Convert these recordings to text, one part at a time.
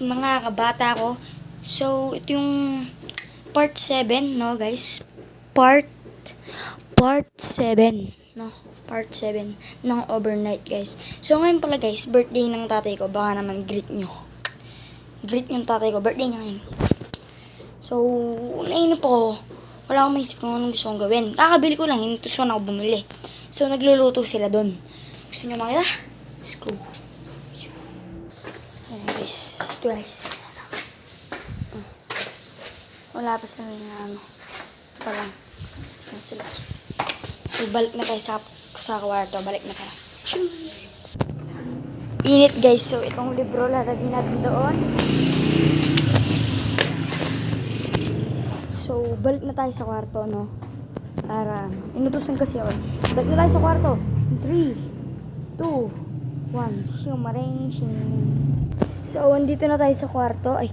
mga kabata ko. So, ito yung part 7, no guys? Part, part 7, no? Part 7 ng overnight, guys. So, ngayon pala, guys, birthday ng tatay ko. Baka naman greet nyo. Greet yung tatay ko. Birthday niya ngayon. So, nainip ako. Wala akong maisip kung anong gusto kong gawin. Kakabili ko lang, na ako bumili. So, nagluluto sila doon. Gusto niyo makita? Let's go. Ayan guys. Mm. Wala pa sa mga ano. Ito pa lang. So, balik na tayo sa, sa kwarto. Balik na tayo. Init guys. So, itong libro lalagyan natin doon. So, balik na tayo sa kwarto, no? Para, inutusan kasi ako. Balik na tayo sa kwarto. 3, 2, 1. Shumaring, shing. So, andito na tayo sa kwarto. Ay,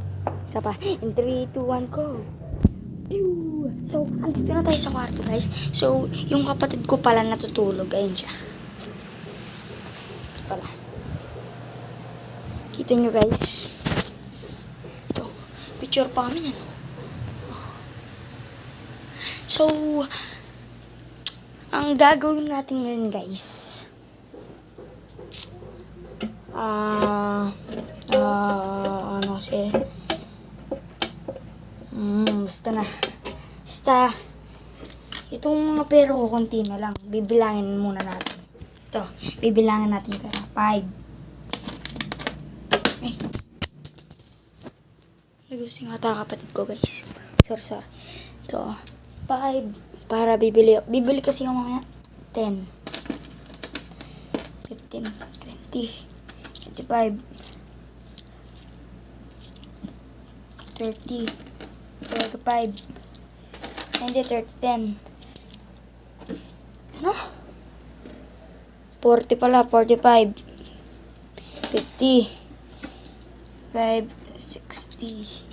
isa pa. In 3, 2, 1, go. Pew! So, andito na tayo sa kwarto, guys. So, yung kapatid ko pala natutulog. Ayun siya. Ito pala. Kita nyo, guys. Ito. Picture pa kami yan. So, ang gagawin natin ngayon, guys. Ah, ah, ano kasi, hmm, basta na. Basta, itong mga pera ko, konti na lang. Bibilangin muna natin. Ito, bibilangin natin pera. Five. Ay. Nagusin nga ta kapatid ko, guys. Sorry, sorry. Ito, 5 para bibili. Bibili kasi ako mamaya. 10. 15, 20, 25, 30, 35, hindi, 30, 10. Ano? 40 pala, 45, 50, 5, 60,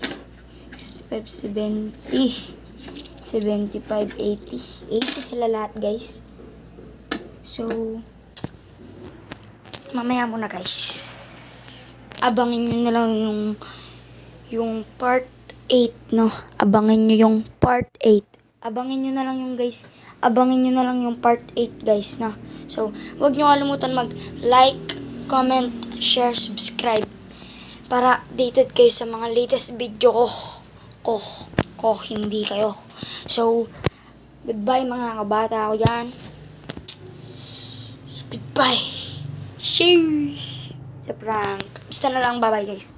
65, 70, 75, 80. 80 sila lahat, guys. So, mamaya muna, guys. Abangin nyo na lang yung, yung part 8, no? Abangin nyo yung part 8. Abangin nyo na lang yung, guys. Abangin nyo na lang yung part 8, guys, na. So, wag nyo kalimutan mag-like, comment, share, subscribe. Para updated kayo sa mga latest video ko. Ko. Ko, hindi kayo. So, goodbye mga kabata ko dyan. Goodbye. Cheers! Sa prank. Basta na lang, bye-bye guys.